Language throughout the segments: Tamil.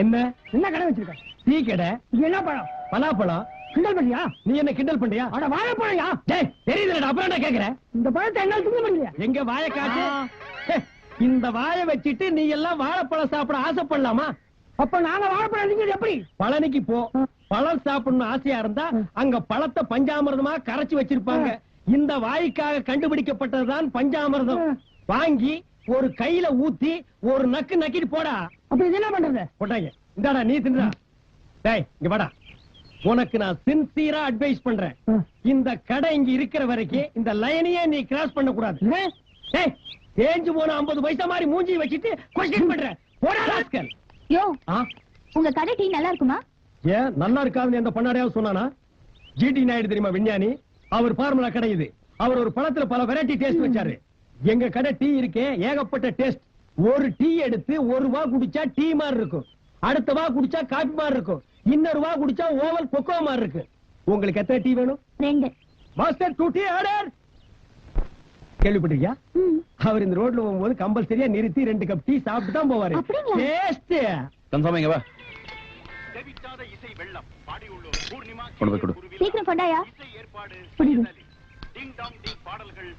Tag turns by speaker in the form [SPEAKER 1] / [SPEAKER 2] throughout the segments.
[SPEAKER 1] என்ன? என்ன கடை வச்சிருக்க? டீ கடை? என்ன பழம்? பலாப்பழம். கிண்டல் பண்ணியா? நீ என்ன கிண்டல் பண்றியா அட வாழைப்பழம்யா? டேய் தெரியுதுடா அப்புறம் என்ன கேக்குற? இந்த பழத்தை என்ன பண்ணலையா எங்க வாழை காட்டு இந்த வாழை வச்சிட்டு நீ எல்லாம் வாழைப்பழம் சாப்பிட ஆசைப்படலாமா? அப்ப நாங்க வாழைப்பழம் எப்படி? பழனிக்கு போ. பழம் சாப்பிடணும் ஆசையா இருந்தா அங்க பழத்தை பஞ்சாமிர்தமா கரைச்சு வச்சிருப்பாங்க. இந்த வாய்க்காக கண்டுபிடிக்கப்பட்டதுதான் பஞ்சாமிர்தம். வாங்கி ஒரு கையில ஊத்தி ஒரு நக்கு நக்கிட்டு போடா. அப்ப இது என்ன பண்றது? போட்டாங்க. இந்தாடா நீ தின்றா. டேய் இங்க வாடா. உனக்கு நான் சின்சியரா அட்வைஸ் பண்றேன். இந்த கடை இங்க இருக்கிற வரைக்கும் இந்த லைனையே நீ கிராஸ் பண்ண கூடாது டேய் தேஞ்சு போன 50 பைசா மாதிரி மூஞ்சி வச்சிட்டு கொஸ்டின் பண்ற. போடா ராஸ்கல்.
[SPEAKER 2] யோ
[SPEAKER 1] ஆ?
[SPEAKER 2] உங்க கடை டீ நல்லா இருக்குமா?
[SPEAKER 1] ஏன் நல்லா இருக்காதுன்னு எந்த பண்ணாடையாவது சொன்னானா? ஜிடி நாயுடு தெரியுமா விஞ்ஞானி? அவர் ஃபார்முலா கடை இது. அவர் ஒரு பழத்துல பல வெரைட்டி டேஸ்ட் வச்சாரு. எங்க கடை டீ இருக்கே ஏகப்பட்ட டேஸ்ட். ஒரு டீ எடுத்து ஒரு வா குடிச்சா டீ மாதிரி இருக்கும். அடுத்த வா குடிச்சா காபி மாதிரி இருக்கும். இன்னொரு வா குடிச்சா ஓவல் கொக்கோ மாதிரி இருக்கு. உங்களுக்கு எத்தனை டீ வேணும்?
[SPEAKER 2] ரெண்டு.
[SPEAKER 1] மாஸ்டர் டூ டீ ஆர்டர் கேள்விப்பட்டிருக்கியா. அவர் இந்த ரோட்ல போகும்போது கம்பல்சரியா நிறுத்தி ரெண்டு கப் டீ சாப்பிட்டு தான் போவாரு? டேஸ்ட்
[SPEAKER 3] கன்ஃபார்ம் இங்க வா.
[SPEAKER 4] செவிச்சாத இசை வெள்ளம். பாடியுள்ளோர் பூர்ணிமா
[SPEAKER 3] கொண்டு போய் கொடு.
[SPEAKER 2] சீக்கிரம் கொண்டாயா.
[SPEAKER 4] டிங் டாங் டிங் பாடல்கள்.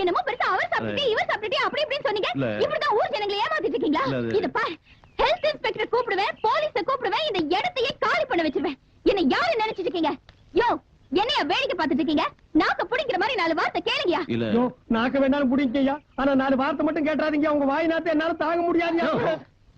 [SPEAKER 2] என்னமோ பெருசா அவர் சாப்பிட்டு இவர் சாப்பிட்டுட்டு அப்படி இப்படின்னு சொன்னீங்க. இப்படிதான் ஊர் ஜனங்களை ஏமாத்திட்டு இருக்கீங்களா? இது பார். ஹெல்த் இன்ஸ்பெக்டர் கூப்பிடுவேன் போலீஸ கூப்பிடுவேன் இந்த இடத்தையே காலி பண்ண வச்சிருவேன். என்ன யாரு நினைச்சிட்டு இருக்கீங்க? யோ என்னைய வேடிக்கை பார்த்துட்டு இருக்கீங்க? நாக்க பிடிக்கிற மாதிரி நாலு வார்த்தை கேளுங்கயா
[SPEAKER 3] இல்ல.
[SPEAKER 1] நாக்க வேண்டாலும் புடிங்கய்யா. ஆனா நாலு வார்த்தை மட்டும் கேட்டாதீங்க உங்க வாய் நாத்த என்னால தாங்க முடியாதுயா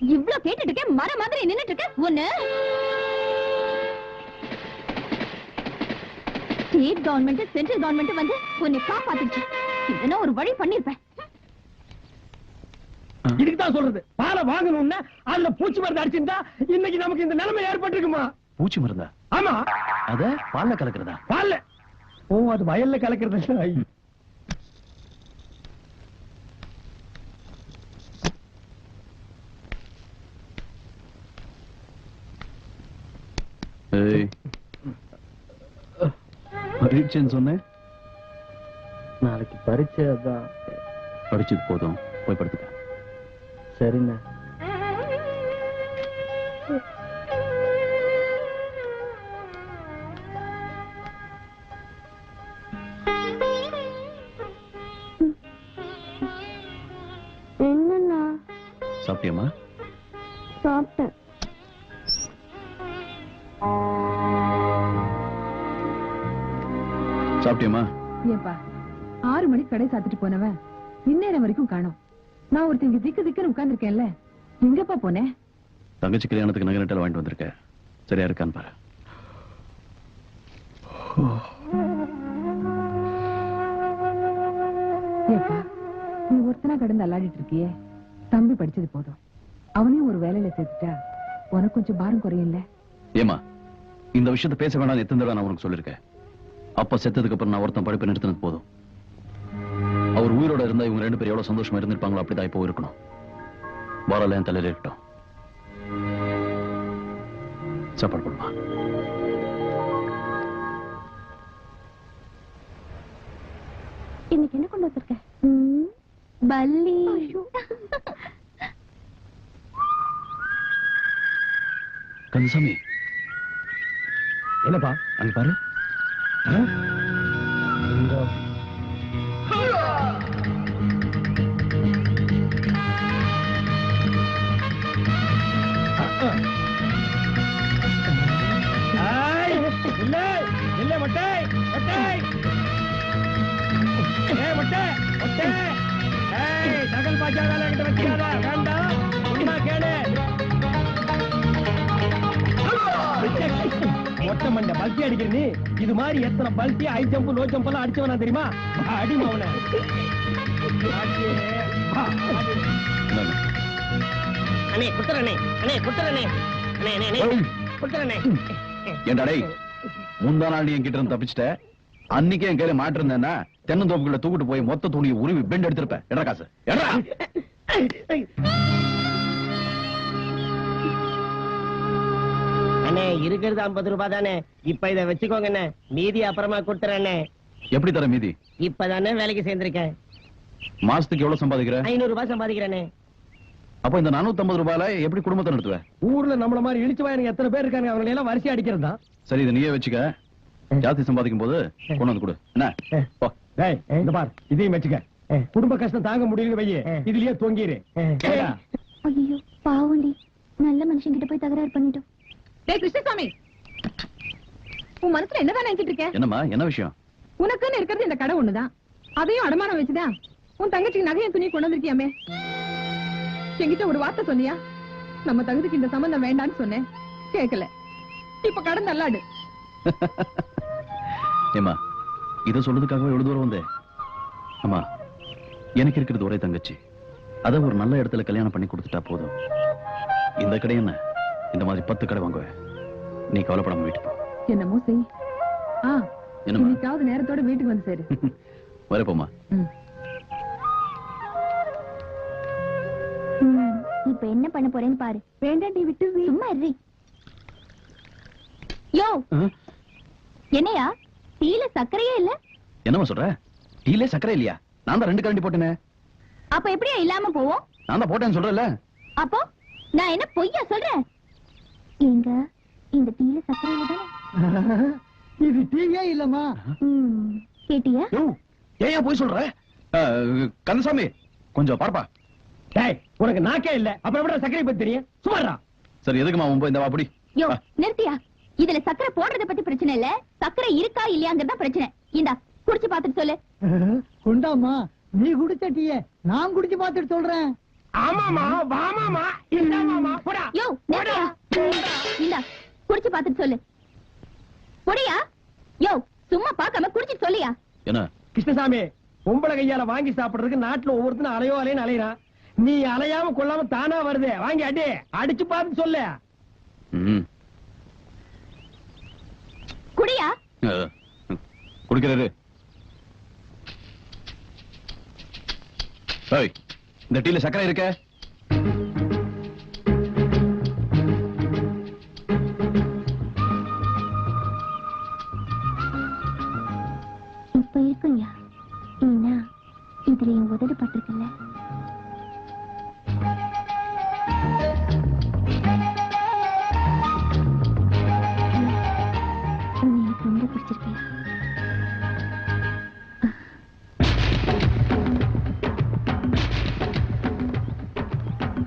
[SPEAKER 2] இவ்ளோ கேட்டுட்டு இருக்கேன் மர மாதிரி நின்னுட்டு இருக்க ஒண்ணு. ஸ்டேட் கவர்மெண்ட் சென்ட்ரல் கவர்மெண்ட் வந்து உன்னை காப்பாத்துச்சு இதெல்லாம் ஒரு வழி பண்ணிருப்பேன்
[SPEAKER 1] இதுக்கு தான் சொல்றது. பாலை வாங்கணும்னா அதுல பூச்சி மருந்து அடிச்சிருந்தா இன்னைக்கு நமக்கு இந்த நிலைமை ஏற்பட்டிருக்குமா?
[SPEAKER 3] பூச்சி மருந்தா?
[SPEAKER 1] ஆமா.
[SPEAKER 3] அத பால்ல கலக்குறதா?
[SPEAKER 1] பால்ல. ஓ அது வயல்ல கலக்கிறது இல்ல. ஐயோ.
[SPEAKER 3] ஏய் பரீட்சைன்னு சொன்னேன்.
[SPEAKER 5] நாளைக்கு பரீட்சை அதான்.
[SPEAKER 3] படிச்சது போதும். போய் படுத்துக்க.
[SPEAKER 5] சரிண்ணா.
[SPEAKER 2] என்னண்ணா?
[SPEAKER 3] சாப்பிட்டியம்மா?
[SPEAKER 2] சாப்பிட்டேன்.
[SPEAKER 3] சாப்பிட்டியம்மா?
[SPEAKER 6] ஏப்பா ஆறு மணிக்கு கடை சாத்திட்டு போனவன் இந்நேரம் வரைக்கும் காணோம். நான் ஒருத்தன் இங்க திக்கு திக்குன்னு உட்கார்ந்திருக்கேன்ல எங்கப்பா போனேன்
[SPEAKER 3] தங்கச்சி கல்யாணத்துக்கு நகை நட்டல் வாங்கிட்டு வந்திருக்க. சரியா இருக்கான்னு பாரு.
[SPEAKER 6] ஏப்பா நீ ஒருத்தனா கடந்து அல்லாடிட்டு இருக்கியே? தம்பி படிச்சது போதும். அவனையும் ஒரு வேலையில சேர்த்துட்டா உனக்கு கொஞ்சம் பாரம் குறையும்ல?
[SPEAKER 3] ஏமா இந்த விஷயத்தை பேச வேணாம் எத்தனை தடவை நான் உனக்கு சொல்லிருக்கேன் அப்பா செத்ததுக்கு அப்புறம் நான் ஒருத்தன் படிப்பை நிறுத்தினது போதும். அவர் உயிரோட இருந்தா இவங்க ரெண்டு பேரும் எவ்வளவு சந்தோஷமா இருந்திருப்பாங்களோ அப்படிதான் இப்போ இருக்கணும். வாரால என் தலையில இருக்கட்டும். சாப்பாடு போடுமா?
[SPEAKER 2] இன்னைக்கு என்ன கொண்டு வந்திருக்க? பல்லி.
[SPEAKER 3] கந்தசாமி.
[SPEAKER 1] என்னப்பா
[SPEAKER 3] அங்க பாரு.
[SPEAKER 1] ஆ மொட்டை மொட்டை. பாஜா வேலை கிட்ட வச்சிடாத வேண்டாம். சும்மா கேளு. மொட்டை மண்டை நீ இது மாதிரி எத்தனை பல்ட்டி ஹை ஜம்ப் லோ ஜம்ப் எல்லாம் அடிச்சவனா தெரியுமா? அடி.
[SPEAKER 3] இந்தாங்க.
[SPEAKER 7] அண்ணே குத்துறனே அண்ணே அண்ணே அண்ணே
[SPEAKER 3] ஏன்டா டேய் முந்தா நாள் நீ என்கிட்ட இருந்து தப்பிச்சிட்ட? அன்னைக்கே என் கையில மாட்டிருந்தேன்னா தென்னந்தோப்புக்குள்ள தூக்கிட்டு போய் மொத்த துணியை உருவி பெண்ட் எடுத்திருப்பேன். எடா காசு? எடா
[SPEAKER 7] அண்ணே இருக்கிறது ஐம்பது ரூபாய் தானே இப்ப இத வச்சுக்கோங்க அண்ணே மீதி அப்புறமா கொடுத்துறேண்ணே.
[SPEAKER 3] எப்படி தர மீதி?
[SPEAKER 7] இப்பதானே வேலைக்கு சேர்ந்திருக்கேன்.
[SPEAKER 3] மாசத்துக்கு எவ்வளவு சம்பாதிக்கிற?
[SPEAKER 7] ஐநூறு ரூபாய் சம்பாதிக்கிறேனே
[SPEAKER 3] அப்ப இந்த 450 ரூபாயில எப்படி குடும்பத்தை நடத்துவ?
[SPEAKER 1] ஊர்ல நம்மள மாதிரி இழிச்சு வாயனுங்க எத்தனை பேர் இருக்காங்க அவங்க எல்லாம் வரிசை அடிக்கிறது?
[SPEAKER 3] சரி இதை நீயே வச்சுக்க. ஜாஸ்தி சம்பாதிக்கும் போது கொண்டு வந்து கொடு. என்ன போ.
[SPEAKER 1] டேய் இந்த பார் இதையும் வச்சுக்க. குடும்ப கஷ்டம் தாங்க முடியல வையே இதுலயே தொங்கிரு. ஏடா,
[SPEAKER 2] ஐயோ பாவண்டி நல்ல மனுஷன் கிட்ட போய் தகராறு பண்ணிட்டோம்.
[SPEAKER 6] டேய் கிருஷ்ணசாமி. உன் மனசுல என்னதான் நினைச்சிட்டு இருக்க?
[SPEAKER 3] என்னம்மா என்ன விஷயம்?
[SPEAKER 6] உனக்குன்னு இருக்கிறது இந்த கடை ஒண்ணுதான். அதையும் அடமானம் வச்சுதான். உன் தங்கச்சிக்கு நகையும் துணி கொண்டு வந்திருக்கியாமே? என்கிட்ட ஒரு வார்த்தை சொன்னியா நம்ம தகுதிக்கு இந்த சம்பந்தம் வேண்டான்னு சொன்னேன். கேட்கல இப்ப கடன் நல்லாடு
[SPEAKER 3] ஏமா இத சொல்றதுக்காகவே எவ்வளவு தூரம் வந்தேன் அம்மா எனக்கு இருக்கிறது ஒரே தங்கச்சி. அத ஒரு நல்ல இடத்துல கல்யாணம் பண்ணி கொடுத்துட்டா போதும். இந்த கடை என்ன? இந்த மாதிரி பத்து கடை வாங்குவேன். நீ கவலைப்படாம வீட்டுக்கு போ.
[SPEAKER 6] என்னமோ செய். ஆ
[SPEAKER 3] என்னம்மா?
[SPEAKER 6] இன்னைக்காவது நேரத்தோட வீட்டுக்கு வந்து சேரு.
[SPEAKER 3] வரப்போமா
[SPEAKER 6] ம்.
[SPEAKER 2] ம், இப்ப என்ன பண்ண போறேன்னு பாரு. வேண்டாண்டி விட்டு சும்மா இரு. யோ! என்னையா? டீல சர்க்கரையே இல்ல?
[SPEAKER 3] என்னம்மா சொல்ற? டீலே சக்கரை இல்லையா? நான் தான் ரெண்டு கரண்டி போட்டேனே.
[SPEAKER 2] அப்ப எப்படியா இல்லாம போவோம்?
[SPEAKER 3] நான் தான் போட்டேன்னு சொல்றேன்ல.
[SPEAKER 2] அப்போ நான் என்ன பொய்யா சொல்றேன்? எங்க இந்த டீல சர்க்கரை இல்ல தானே
[SPEAKER 1] இது டிவியே இல்லம்மா?
[SPEAKER 2] கேட்டியா?
[SPEAKER 3] ஏன் போய் சொல்ற? கந்தசாமி கொஞ்சம் பார்ப்பா.
[SPEAKER 1] டேய் உனக்கு நாக்கே இல்ல. அப்புறம் எப்படி சர்க்கரை பத்தி தெரியும்? சுமாரா
[SPEAKER 3] சரி எதுக்குமா உன் இந்த வாப்படி
[SPEAKER 2] யோ நிறுத்தியா? இதுல சர்க்கரை போடுறத பத்தி பிரச்சனை இல்ல. சர்க்கரை இருக்கா இல்லையாங்கிறதா பிரச்சனை. இந்தா குடிச்சு பாத்துட்டு சொல்லு.
[SPEAKER 1] குண்டாமா நீ குடிச்ச டீய நான் குடிச்சு பார்த்துட்டு சொல்றேன். ஆமாமா வாமாமா இல்லாமாமா போடா
[SPEAKER 2] யோ நிறுத்தியா இந்தா குடிச்சு பாத்துட்டு சொல்லு. பொடியா? யோ சும்மா பார்க்காம குடிச்சிட்டு சொல்லியா?
[SPEAKER 3] என்ன?
[SPEAKER 1] கிருஷ்ணசாமி பொம்பளை கையால வாங்கி சாப்பிடுறதுக்கு நாட்டுல ஒவ்வொருத்தனும் அலையோ அலைன்னு அலையறான் நீ அலையாம கொள்ளாம தானா வருது? வாங்கி அடி அடிச்சு பார்த்து சொல்லு.
[SPEAKER 3] ம்.
[SPEAKER 2] குடியா?
[SPEAKER 3] குடிக்கிறாரு ஏய், இந்த டீல சக்கரை இருக்க.
[SPEAKER 2] இப்ப இருக்குங்கயா ஏன்னா இதுல என் உதடு பட்டிருக்குல்ல எனக்கு ரொம்ப பிடிச்சிருக்கேன்.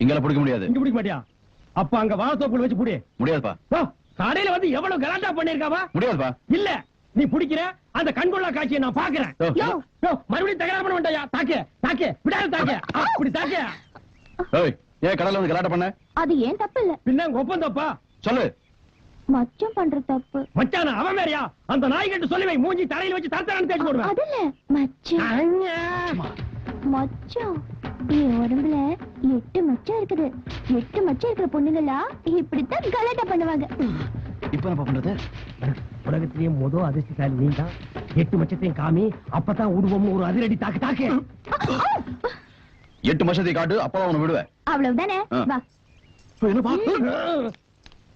[SPEAKER 3] இங்கெல்லாம் பிடிக்க முடியாது.
[SPEAKER 1] இங்க பிடிக்க மாட்டியா? அப்ப அங்க வாசோக்குள்ள வச்சு புடி.
[SPEAKER 3] முடியாதுப்பா.
[SPEAKER 1] கடையில வந்து எவ்வளவு கலாட்டா பண்ணிருக்காவா?
[SPEAKER 3] முடியாதுப்பா.
[SPEAKER 1] இல்ல நீ பிடிக்கிற அந்த கண்கொள்ளா காட்சியை நான் பாக்குறேன்.
[SPEAKER 3] யோ.
[SPEAKER 1] யோ, யோ, மறுபடியும் தகராறு பண்ண வேண்டாயா? தாக்கு தாக்கு விடாத தாக்கு. அப்படி தாக்கு.
[SPEAKER 3] ஏய் ஏன் கடல்ல வந்து கலாட்டம் பண்ண?
[SPEAKER 2] அது ஏன் தப்பு இல்ல
[SPEAKER 1] பின்ன உங்க ஒப்பந்தப்பா
[SPEAKER 3] சொல்லு.
[SPEAKER 2] மச்சம் பண்ற தப்பு.
[SPEAKER 1] மச்சானா அவன் வேறயா? அந்த நாய் கட்டு சொல்லி வை மூஞ்சி தலையில வச்சு தரத்தரன்னு தேய்ச்சி போடுவேன்.
[SPEAKER 2] அதுல மச்சம்.
[SPEAKER 1] அண்ணா.
[SPEAKER 2] மச்சம் என் உடம்புல எட்டு மச்சம் இருக்குது. எட்டு மச்சம் இருக்கிற பொண்ணுங்களா இப்படித்தான் கலாட்டா பண்ணுவாங்க.
[SPEAKER 3] இப்ப என்ன பண்றது
[SPEAKER 1] உலகத்திலேயே மொத அதிர்ஷ்டசாலி நீ தான் எட்டு மச்சத்தையும் காமி அப்பதான் உருவம் ஒரு அதிரடி தாக்கு தாக்கு.
[SPEAKER 3] எட்டு வருஷத்தை காட்டு அப்பதான் அவனை விடுவேன்.
[SPEAKER 2] அவ்வளவுதானே. வா.
[SPEAKER 3] என்னப்பா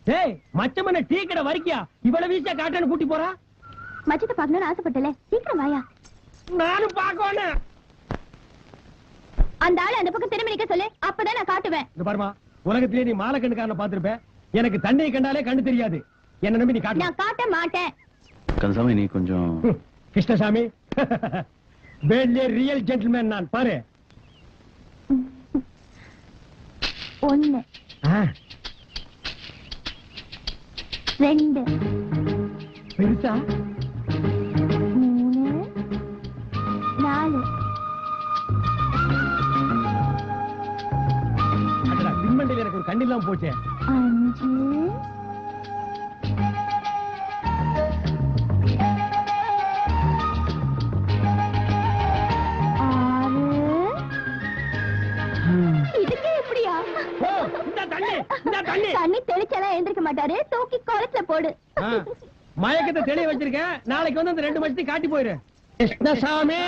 [SPEAKER 1] டேய் மச்சமன டீ கடை வரைக்கியா? இவ்வளவு வீசா காட்டன்னு கூட்டி போறா?
[SPEAKER 2] மச்சத்தை பார்க்கணும்னு ஆசைப்பட்டல சீக்கிரம் வாயா.
[SPEAKER 1] நானும் பாக்கணும்
[SPEAKER 2] அந்த ஆளு அந்த பக்கம் திரும்பி நிக்க சொல்லு. அப்பதான் நான் காட்டுவேன்.
[SPEAKER 1] இந்த பாருமா உலகத்திலேயே நீ மாலை கண்ணுக்காரன பாத்திருப்ப எனக்கு தண்ணியை கண்டாலே கண்ணு தெரியாது. என்ன நம்பி நீ காட்டு
[SPEAKER 2] நான் காட்ட மாட்டேன்.
[SPEAKER 3] கந்தசாமி நீ கொஞ்சம்
[SPEAKER 1] கிருஷ்ணசாமி. வேட்லே ரியல் ஜென்டில்மேன் நான். பாரு.
[SPEAKER 2] ஒண்ணு.
[SPEAKER 1] ஆ,
[SPEAKER 2] ரெண்டு.
[SPEAKER 1] பெருசா? எனக்கு ஒரு கண்ணில்லாம் போச்சே.
[SPEAKER 2] அஞ்சு.
[SPEAKER 1] தண்ணி இந்த தண்ணி.
[SPEAKER 2] தண்ணி தெளிச்சாலாம் எந்திரிக்க மாட்டாரு. தூக்கி குளத்துல போடு.
[SPEAKER 1] மயக்கத்தை தெளிய வச்சிருக்கேன். நாளைக்கு வந்து அந்த ரெண்டு மச்சத்தையும் காட்டி போயிரு. கிருஷ்ணசாமி!